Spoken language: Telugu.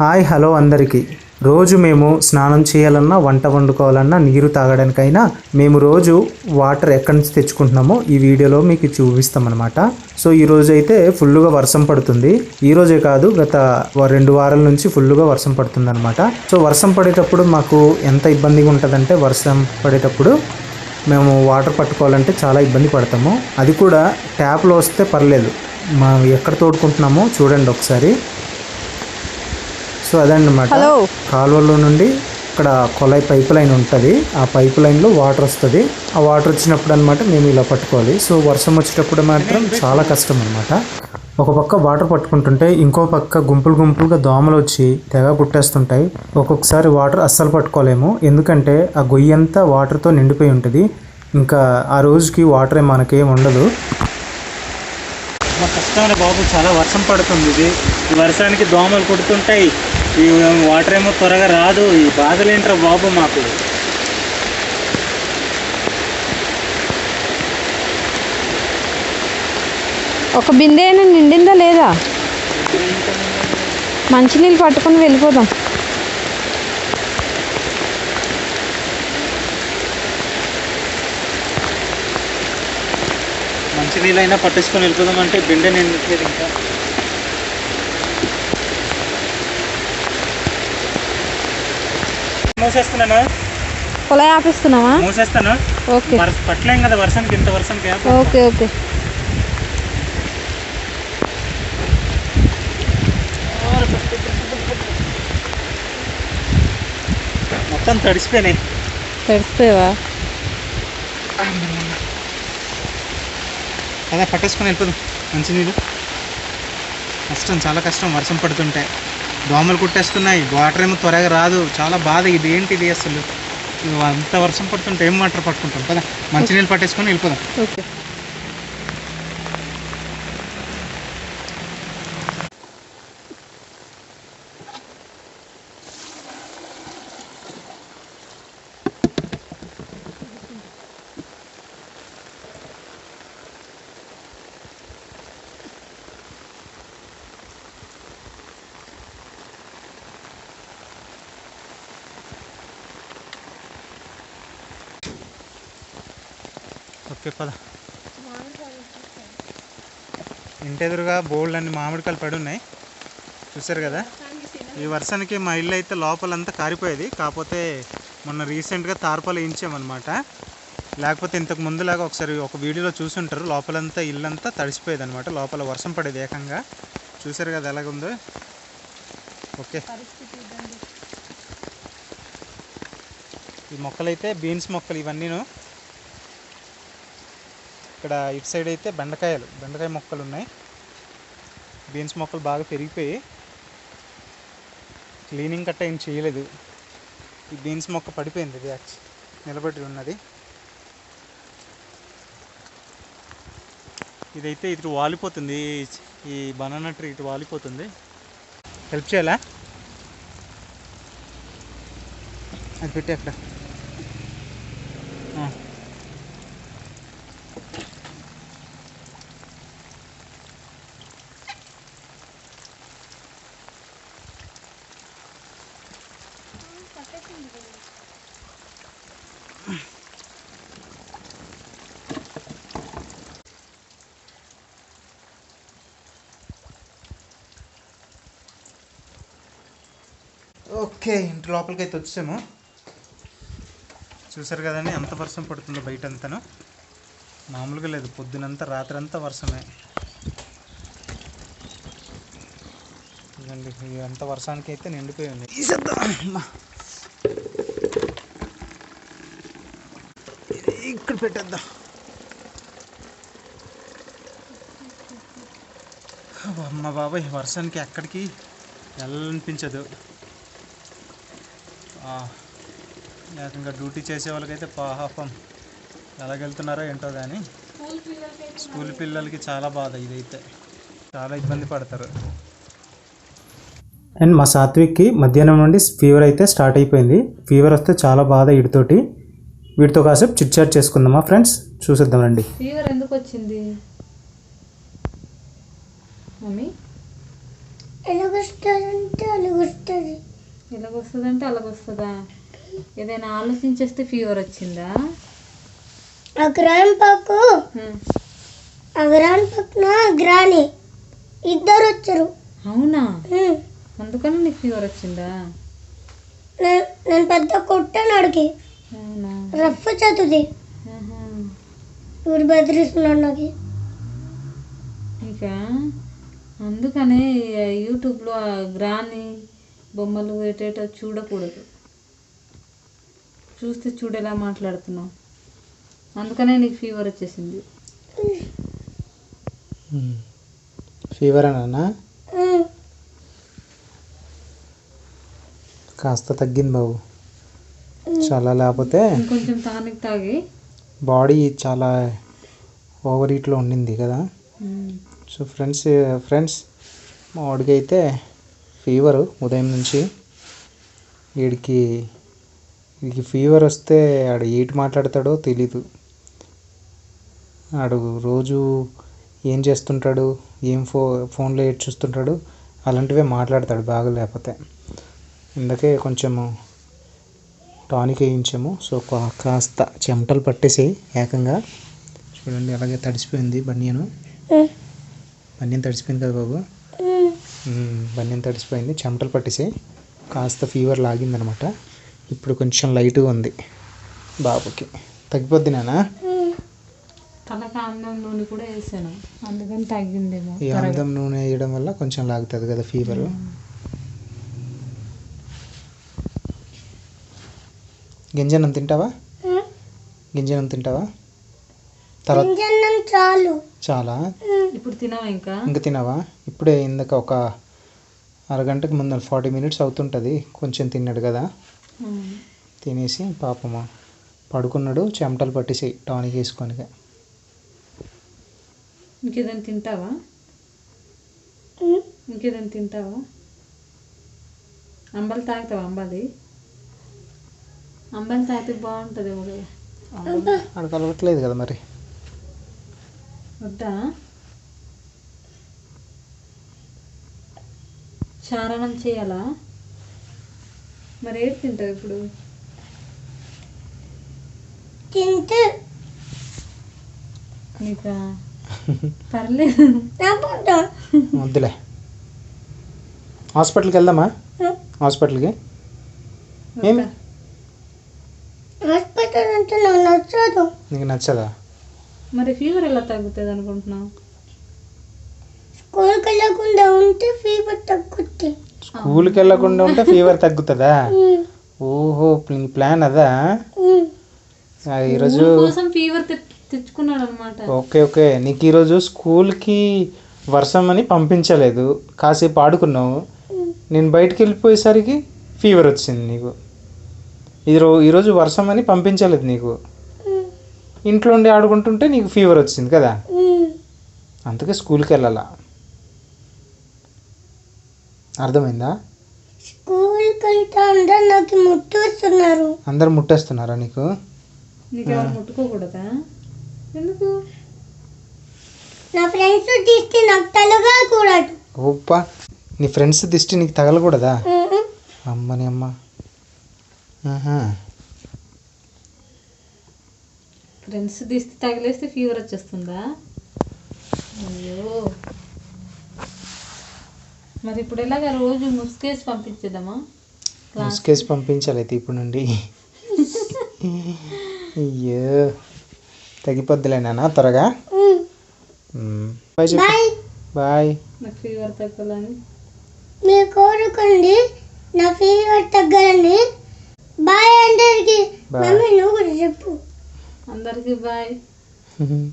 హాయ్ హలో అందరికీ. రోజు మేము స్నానం చేయాలన్నా వంట వండుకోవాలన్నా నీరు తాగడానికైనా మేము రోజు వాటర్ ఎక్కడి నుంచి తెచ్చుకుంటున్నామో ఈ వీడియోలో మీకు చూపిస్తామన్నమాట. సో ఈ రోజు అయితే ఫుల్గా వర్షం పడుతుంది. ఈ రోజే కాదు గత రెండు వారాల నుంచి ఫుల్గా వర్షం పడుతుంది అనమాట సో వర్షం పడేటప్పుడు మాకు ఎంత ఇబ్బందిగా ఉంటుందంటే వర్షం పడేటప్పుడు మేము వాటర్ పట్టుకోవాలంటే చాలా ఇబ్బంది పడతాము. అది కూడా ట్యాప్లో వస్తే పర్లేదు. మనం ఎక్కడ తోడుకుంటున్నామో చూడండి ఒకసారి. సో అదన్నమాట. హలో. కాలువలో నుండి ఇక్కడ కొలాయి పైప్ లైన్ ఉంటుంది. ఆ పైప్ లైన్లో వాటర్ వస్తుంది. ఆ వాటర్ వచ్చినప్పుడు అనమాట మేము ఇలా పట్టుకోవాలి. సో వర్షం వచ్చేటప్పుడు మాత్రం చాలా కష్టం అనమాట ఒక పక్క వాటర్ పట్టుకుంటుంటే ఇంకో పక్క గుంపులు గుంపులుగా దోమలు వచ్చి తెగ పుట్టేస్తుంటాయి. ఒక్కొక్కసారి వాటర్ అస్సలు పట్టుకోలేము. ఎందుకంటే ఆ గొయ్యి అంతా వాటర్తో నిండిపోయి ఉంటుంది. ఇంకా ఆ రోజుకి వాటర్ మనకేం ఉండదు. మా కష్టమైన బాబు చాలా వర్షం పడుతుంది ఇది. ఈ వర్షానికి దోమలు కుడుతుంటాయి. ఈ వాటర్ ఏమో త్వరగా రాదు. ఈ బాధలేంట్రా బాబు మాకు. ఒక బిందె అయినా నిండిందా లేదా? మంచినీళ్ళు పట్టుకొని వెళ్ళిపోదాం. మంచి నీళ్ళైనా పట్టించుకొని వెళ్ళిపోదాం అంటే బిండె నిండట్లేదు ఇంకా. మూసేస్తున్నాను? పొలం ఆపిస్తున్నావా? మూసేస్తాను? ఓకే. వర్ష పట్టలేం కదా వర్షానికి ఇంత వర్షానికి ఓకే ఓకే. మొత్తం తడిసిపోయినాయి. పెడితేవా అదే పట్టేసుకొని వెళ్ళిపోదాం. మంచినీళ్ళు. కష్టం చాలా కష్టం. వర్షం పడుతుంటే. దోమలు కుట్టేస్తున్నాయి. వాటర్ ఏమో త్వరగా రాదు. చాలా బాధ ఇది. ఏంటిది అసలు? అంత వర్షం పడుతుంటే ఏం వాటర్ పట్టుకుంటాం? కదా మంచినీళ్ళు పట్టేసుకొని వెళ్ళిపోదాం. ఓకే. చెప్పదా? ఇంటెదురుగా బోల్డ్ అన్ని మామిడికాయలు పడి ఉన్నాయి చూసారు కదా? ఈ వర్షానికి మా ఇల్లు అయితే లోపలంతా కారిపోయేది. కాకపోతే మొన్న రీసెంట్గా తార్పాలు వేయించామన్నమాట. లేకపోతే ఇంతకు ముందులాగా ఒకసారి ఒక వీడియోలో చూసుంటారు. లోపలంతా ఇల్లంతా తడిసిపోయేది అనమాట లోపల వర్షం పడేది ఏకంగా. చూసారు కదా ఎలాగుందో? ఓకే. ఈ మొక్కలైతే బీన్స్ మొక్కలు ఇవన్నీను. ఇక్కడ ఇటు సైడ్ అయితే బెండకాయలు బెండకాయ మొక్కలు ఉన్నాయి. బీన్స్ మొక్కలు బాగా పెరిగిపోయి క్లీనింగ్ కట్ట ఏం చేయలేదు. ఈ బీన్స్ మొక్క పడిపోయింది ఇది యాక్చువల్ నిలబడి ఉన్నది. ఇదైతే ఇటు వాలిపోతుంది. ఈ- ఈ బనానా ట్రీ ఇటు వాలిపోతుంది. హెల్ప్ చేయాలా? అది పెట్టి అక్కడ. ఓకే ఇంటి లోపలికి అయితే వచ్చాము. చూసారు కదండి ఎంత వర్షం పడుతుందో బయట అంతాను మామూలుగా లేదు పొద్దునంతా రాత్రి అంతా వర్షమే ఇదండి ఎంత అంత వర్షానికి అయితే నిండిపోయింది తీసేద్దాం. అమ్మా. ఇది ఇక్కడ పెట్టేద్దాం. అమ్మ బాబాయ్ వర్షానికి ఎక్కడికి వెళ్ళనిపించదు ఆ, ఏకంగా డ్యూటీ చేసే వాళ్ళకైతే పాపం ఎలాగెళ్తున్నారో ఏంటో కానీ స్కూల్ పిల్లలకి చాలా బాధ ఇదైతే. చాలా ఇబ్బంది పడతారు. అండ్ మా సాత్విక్కి మధ్యాహ్నం నుండి ఫీవర్ అయితే స్టార్ట్ అయిపోయింది. ఫీవర్ వస్తే చాలా బాధ వీటితోటి వీటితో కాసేపు చిట్ చాట్ చేసుకుందామా ఫ్రెండ్స్? చూసేద్దాం రండి. ఫీవర్ ఎందుకు వచ్చింది? మమ్మీ? ఎలుగుస్తుంటే ఎలుగుస్తూ ఇలాగొస్తుందంటే అలాగొస్తుందా? ఏదైనా ఆలోచించేస్తే ఫీవర్ వచ్చిందా? ఆ గ్రాని పక్కు. ఆ గ్రాని పక్కన గ్రాని. ఇద్దరు వచ్చారు అవునా. అందుకని నీకు ఫీవర్ వచ్చిందా? నేను పెద్ద కొట్టాను అడిగి రఫ్ చదువుది. ఇప్పుడు బెదిరిస్తున్నాడు నాకు ఇక? అందుకనే యూట్యూబ్లో ఆ గ్రాని బొమ్మలు ఎటేటో చూడకూడదు. చూస్తే చూడేలా మాట్లాడుతున్నావు. అందుకనే నీకు ఫీవర్ వచ్చేసింది. ఫీవర్ అన్నా. కాస్త తగ్గింది బాబు. చాలా లేకపోతే టానిక్ తాగి బాడీ చాలా ఓవర్ హీట్లో ఉండింది కదా. సో ఫ్రెండ్స్ ఫ్రెండ్స్ మా వాడికి అయితే ఫీవరు ఉదయం నుంచి. వీడికి వీడికి ఫీవర్ వస్తే ఆడు ఏటి మాట్లాడతాడో తెలీదు. ఆడు రోజు ఏం చేస్తుంటాడు ఏం ఫో ఫోన్లో ఏటి చూస్తుంటాడు అలాంటివే మాట్లాడతాడు బాగా లేకపోతే. అందుకే కొంచెము టానిక్ వేయించాము. సో కాస్త చెమటలు పట్టేసి ఏకంగా చూడండి అలాగే తడిసిపోయింది బనియను. ఉమ్. బనియన్ తడిసిపోయింది కదా బాబు. బనియన్ తడిసిపోయింది. చెమటలు పట్టేసి కాస్త ఫీవర్ లాగిందనమాట. ఇప్పుడు కొంచెం లైట్గా ఉంది బాబుకి. తగ్గిపోద్ది నానా. తలకి కూడా వేసాను. అందుకని తగ్గిందేమో ఈ ఆముదం నూనె వేయడం వల్ల కొంచెం లాగుతుంది కదా ఫీవర్. గింజనం తింటావా. గింజనం తింటావా? తర్వాత చాలు. చాలా. ఇప్పుడు తినవా ఇంకా? ఇంకా తినవా? ఇప్పుడే ఇందాక ఒక అరగంటకు ముందు ఫార్టీ మినిట్స్ అవుతుంటుంది. కొంచెం తిన్నాడు కదా. తినేసి పాపము పడుకున్నాడు. చెమటలు పట్టేసి టానిక్ వేసుకొని ఇంకేదైనా తింటావా. ఇంకేదైనా తింటావా? అంబలి తాగుతావా అంబలి? అంబలి తాగితే బాగుంటుంది ఒకటి. ఆడికి అలవట్లేదు కదా మరి. వద్దా? చారణం చేయాలా? మరి ఏది తింటావు ఇప్పుడు? తింటే. నీకా? పర్లేదు. నా పుట్ట వద్దులే. హాస్పిటల్కి వెళ్దామా? హాస్పిటల్కి. ఏమి అంటే నాకు నచ్చదు. నీకు నచ్చదా? మరి ఫీవర్ ఎలా తగ్గుతుంది అనుకుంటున్నావు? స్కూల్కి వెళ్ళకుండా ఉంటే ఫీవర్ తగ్గుద్ది. స్కూల్కి వెళ్ళకుండా ఉంటే ఫీవర్ తగ్గుతుందా. ఓహో నీ ప్లాన్ అదా? ఈరోజు కోసం ఫీవర్ తెచ్చుకున్నాడు అనమాట ఓకే ఓకే. నీకు ఈరోజు స్కూల్కి వర్షం అని పంపించలేదు. కాసేపు ఆడుకున్నావు. నేను బయటికి వెళ్ళిపోయేసరికి ఫీవర్ వచ్చింది నీకు. ఈరో ఈరోజు వర్షం అని పంపించలేదు నీకు. ఇంట్లో ఉండి ఆడుకుంటుంటే నీకు ఫీవర్ వచ్చింది కదా. అందుకే స్కూల్కి వెళ్ళాలా? అర్థమైందా? అందరు నాకు ముట్టు వస్తున్నారు అందరు ముట్టేస్తున్నారా నీకు? నీకు ఎవరు ముట్టుకోకూడదా? ఎందుకు? నా ఫ్రెండ్స్ తీస్తే నాకు తలగా కూడదు ఓప్పా నీ ఫ్రెండ్స్ దిష్టి నీకు తగలకూడదా. అమ్మని అమ్మ. ఫ్రెండ్స్ తీస్తే తగిలేస్తే ఫీవర్ వచ్చేస్తుందా? అయ్యో. మరి ఇప్పుడు ఎలాగ రోజు ముసుకేసి పంపించేద్దామా? ముసుకేసి పంపించాలి అయితే ఇప్పుడు నుండి. అయ్యో. తగ్గిపోద్దులే నాన్న త్వరగా. Bye bye. నాకు ఫీవర్ తగ్గాలని. మీరు కోరుకోండి నా ఫీవర్ తగ్గాలని. బాయ్ అందరికి. మమ్మీ నువ్వు కూడా చెప్పు. అందరికీ బాయ్.